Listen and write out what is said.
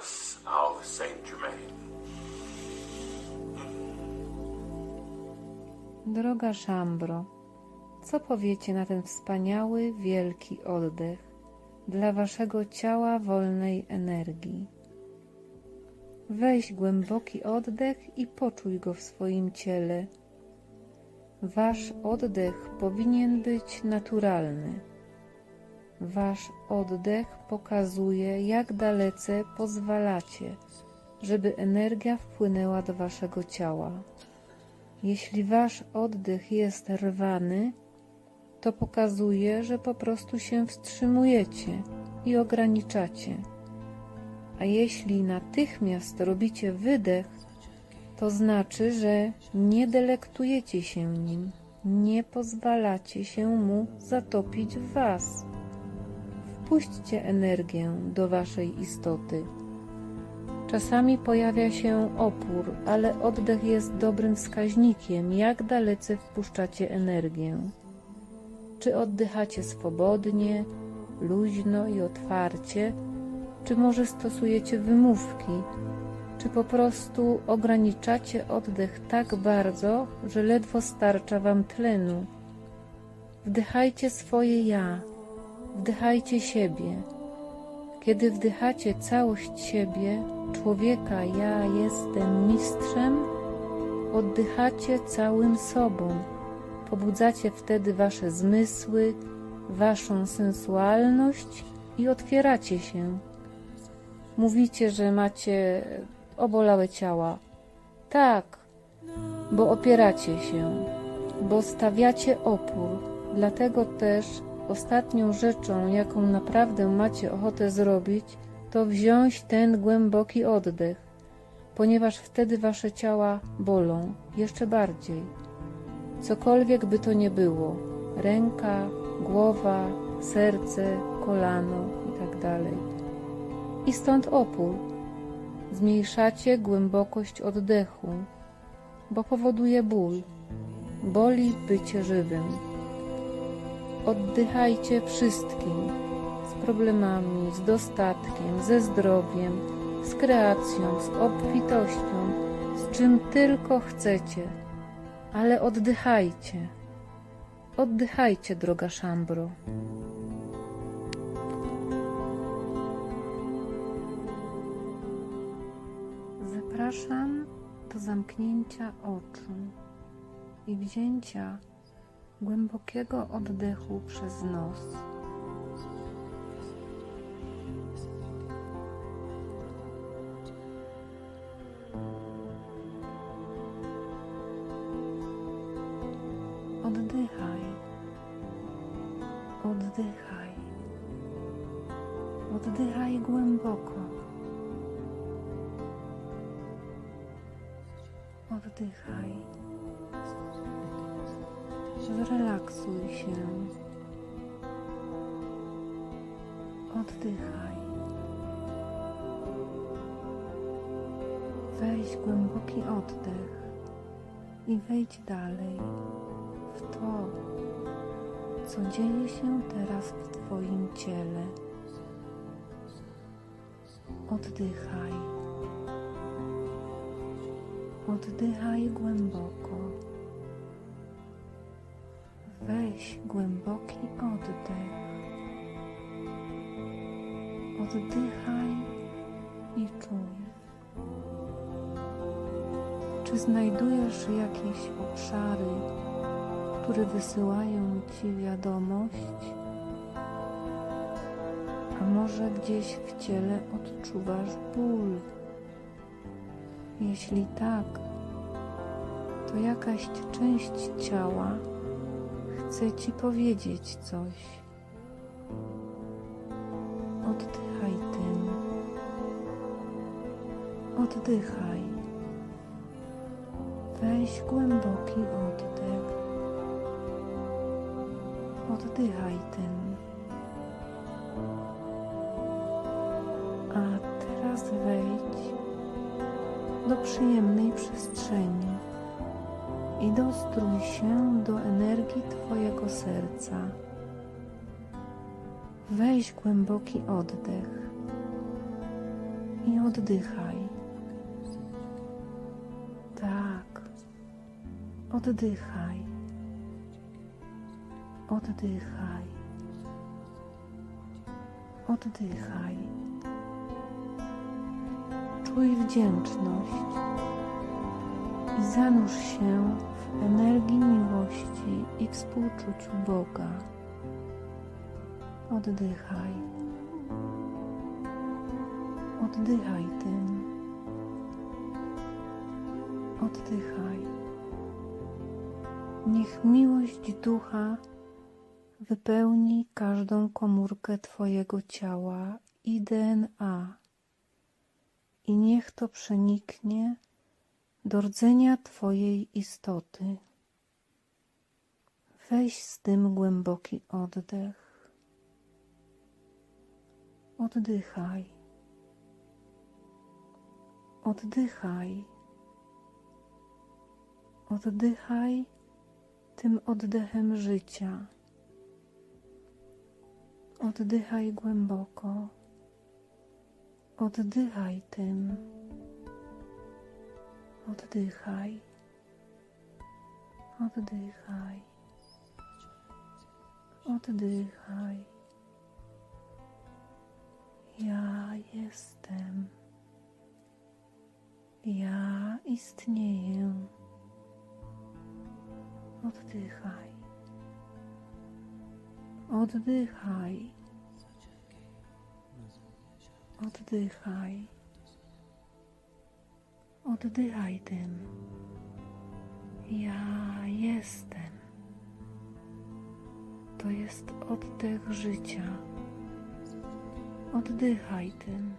Paris, au Saint-Germain. Droga Szambro, co powiecie na ten wspaniały, wielki oddech dla waszego ciała wolnej energii? Weź głęboki oddech i poczuj go w swoim ciele. Wasz oddech powinien być naturalny. Wasz oddech pokazuje, jak dalece pozwalacie, żeby energia wpłynęła do waszego ciała. Jeśli wasz oddech jest rwany, to pokazuje, że po prostu się wstrzymujecie i ograniczacie. A jeśli natychmiast robicie wydech, to znaczy, że nie delektujecie się nim, nie pozwalacie się mu zatopić w was. Wpuśćcie energię do waszej istoty. Czasami pojawia się opór, ale oddech jest dobrym wskaźnikiem, jak dalece wpuszczacie energię. Czy oddychacie swobodnie, luźno i otwarcie, czy może stosujecie wymówki, czy po prostu ograniczacie oddech tak bardzo, że ledwo starcza wam tlenu. Wdychajcie swoje ja, wdychajcie siebie. Kiedy wdychacie całość siebie, człowieka ja jestem mistrzem, oddychacie całym sobą. Pobudzacie wtedy wasze zmysły, waszą sensualność i otwieracie się. Mówicie, że macie obolałe ciała. Tak, bo opieracie się, bo stawiacie opór. Dlatego też ostatnią rzeczą, jaką naprawdę macie ochotę zrobić, to wziąć ten głęboki oddech, ponieważ wtedy wasze ciała bolą jeszcze bardziej. Cokolwiek by to nie było ręka, głowa, serce, kolano itd. I stąd opór. Zmniejszacie głębokość oddechu, bo powoduje ból. Boli bycie żywym. Oddychajcie wszystkim z problemami, z dostatkiem, ze zdrowiem, z kreacją, z obfitością, z czym tylko chcecie, ale oddychajcie. Oddychajcie, droga Szambro. Zapraszam do zamknięcia oczu i wzięcia głębokiego oddechu przez nos. Oddychaj. Oddychaj. Oddychaj głęboko. Oddychaj. Zrelaksuj się. Oddychaj. Weź głęboki oddech i wejdź dalej w to, co dzieje się teraz w Twoim ciele. Oddychaj. Oddychaj głęboko. Weź głęboki oddech. Oddychaj i czuj. Czy znajdujesz jakieś obszary, które wysyłają Ci wiadomość? A może gdzieś w ciele odczuwasz ból? Jeśli tak, to jakaś część ciała chce Ci powiedzieć coś. Oddychaj tym. Oddychaj. Weź głęboki oddech. Oddychaj tym. A teraz wejdź do przyjemnej przestrzeni i dostrój się do energii Twojego serca. Weź głęboki oddech. i oddychaj. Tak. Oddychaj. Oddychaj. Oddychaj. Czuj wdzięczność i zanurz się energii miłości i współczuciu Boga. Oddychaj. Oddychaj tym. Oddychaj. Niech miłość ducha wypełni każdą komórkę Twojego ciała i DNA i niech to przeniknie do rdzenia Twojej istoty. Weź z tym głęboki oddech. Oddychaj. Oddychaj. Oddychaj tym oddechem życia. Oddychaj głęboko. Oddychaj tym. Oddychaj. Oddychaj. Oddychaj. Ja jestem. Ja istnieję. Oddychaj. Oddychaj. Oddychaj. Oddychaj tym. Ja jestem. To jest oddech życia. Oddychaj tym.